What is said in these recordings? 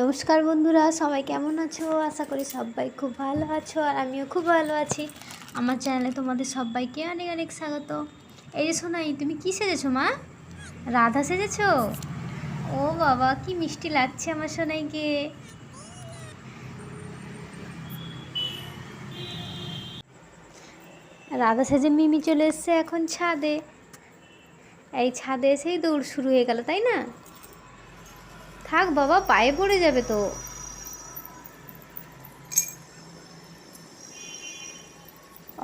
নমস্কার বন্ধুরা, সবাই কেমন আছো? আশা করি সবাই খুব ভালো আছো আর আমিও খুব ভালো আছি। আমার চ্যানেলে তোমাদের সবাইকে অনেক অনেক স্বাগত। এই যে শোনাই তুমি কী সেজেছো মা? রাধা সেজেছো? ও বাবা, কি মিষ্টি লাগছে আমার সোনাইকে। রাধা সেজে মিমি চলে এসছে এখন ছাদে। এই ছাদে এসেই দৌড় শুরু হয়ে গেল, তাই না? থাক বাবা, পায়ে পড়ে যাবে তো।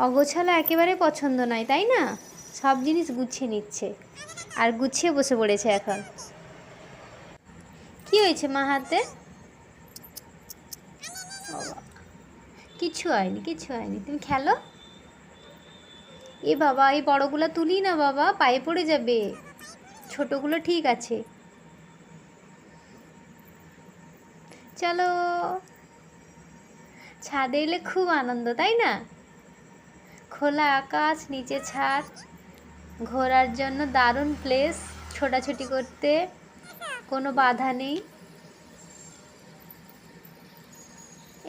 অগোছালো একেবারে পছন্দ নয়, তাই না? সব জিনিস গুছিয়ে নিচ্ছে। আর গুছিয়ে বসে পড়েছে এখন। কি হয়েছে মা হাতে? কিচ্ছু হয়নি কিচ্ছু হয়নি। তুমি খেলো? এ বাবা, এই বড়গুলো তুলি না বাবা, পায়ে পড়ে যাবে। ছোটগুলো ঠিক আছে। চলো। ছাদে এলে খুব আনন্দ, তাই না? খোলা আকাশ, নিচে ছাদ, ঘোরার জন্য দারুণ প্লেস ছোটাছুটি করতে কোনো বাধা নেই।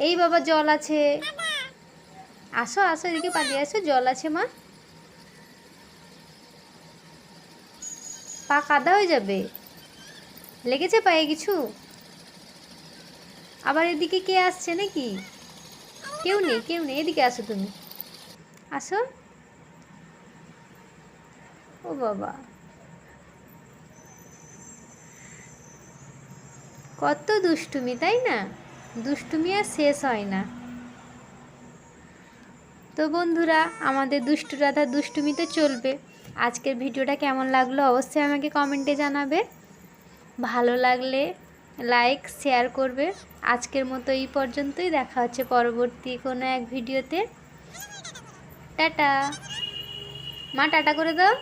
এই বাবা, জল আছে। আসো আসো, এদিকে পালিয়ে আসো, জল আছে মা। পা কাদা হয়ে যাবে। লেগেছে পায়ে কিছু? আবার এদিকে কে আসছে নাকি? কেউ নেই কেউ নেই। এদিকে আসো তুমি। আসো। ও বাবা। কত দুষ্টুমি, তাই না? দুষ্টুমি আর শেষ হয় না। তো বন্ধুরা, আমাদের দুষ্টু রাধা দুষ্টুমি তো চলবে। আজকের ভিডিওটা কেমন লাগল অবশ্যই আমাকে কমেন্টে জানাবে। ভালো লাগলে লাইক শেয়ার করবে। আজকের মতো এই পর্যন্তই। দেখা হচ্ছে পরবর্তী কোনো এক ভিডিওতে। টাটা। মা, টাটা করে দাও।